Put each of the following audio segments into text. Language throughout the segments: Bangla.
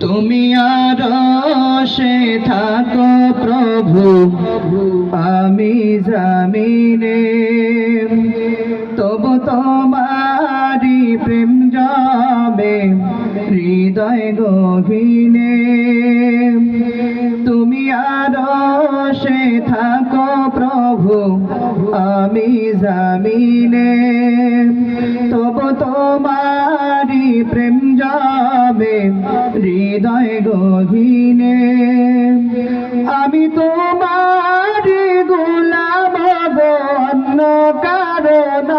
তুমি আর সে থাকো প্রভু, আমি জামিনে। তবু তোমারি প্রেম যাবে হৃদয় গভীনে তুমি আর সে থাকো প্রভু, আমি জামিনে। হৃদয় গহীনে, আমি তোমার গোলাম অন্য কারণ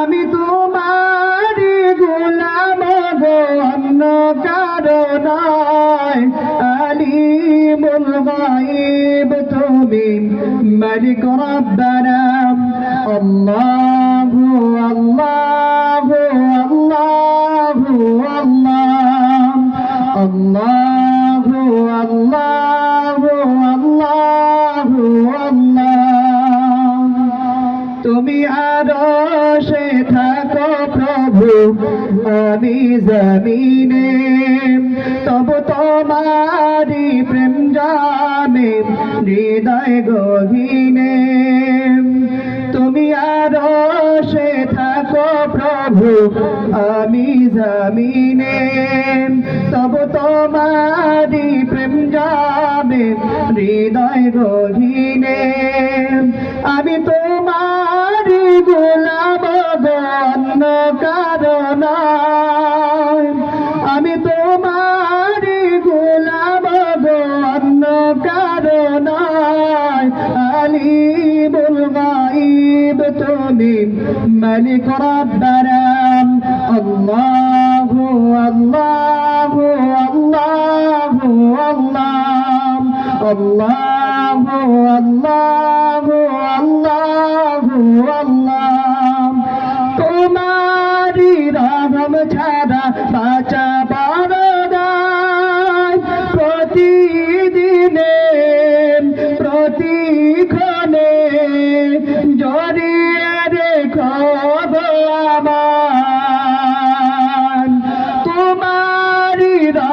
আমি তোমার গোলাম অন্য কারণ আলিমুল গাইব তুমি মালিক রব্বানা, আল্লাহু প্রভু আমি জমিনে তবু তোমারি প্রেম জানে, হৃদয় গহীনে। তুমি আরও সে থাকো প্রভু, আমি জমিনে। তবু তোমারি প্রেম যাবে হৃদয় গহীনে। মালিক রব্বানা আল্লাহু আল্লাহু আল্লাহু আল্লাহ আল্লাহু আল্লাহু আল্লাহু আল্লাহ তোমারি রহম ছাড়া বাঁচা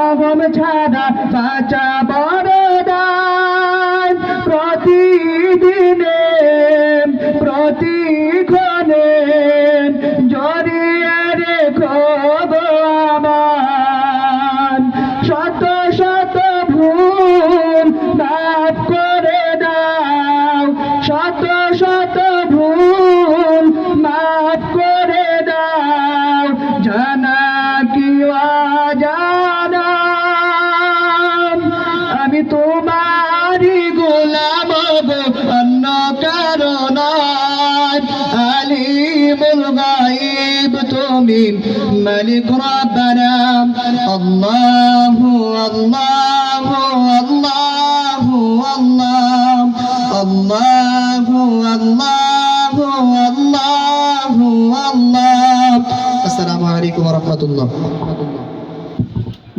রহম ছাড়া বাঁচা বড়দান প্রতিদিনে, প্রতিক্ষণে জড়িয়ে রেখো আমার। শত শত ভুল মাফ করে দাও। শত শত ভুল মাফ করে দাও। জানা কি জানা আলিমুল গাইব তুমি মালিক রব্বানা আল্লাহু আল্লাহু আল্লাহু আল্লাহ আল্লাহু আল্লাহু আল্লাহু আল্লাহ আসসালামু আলাইকুম ওয়া রাহমাতুল্লাহ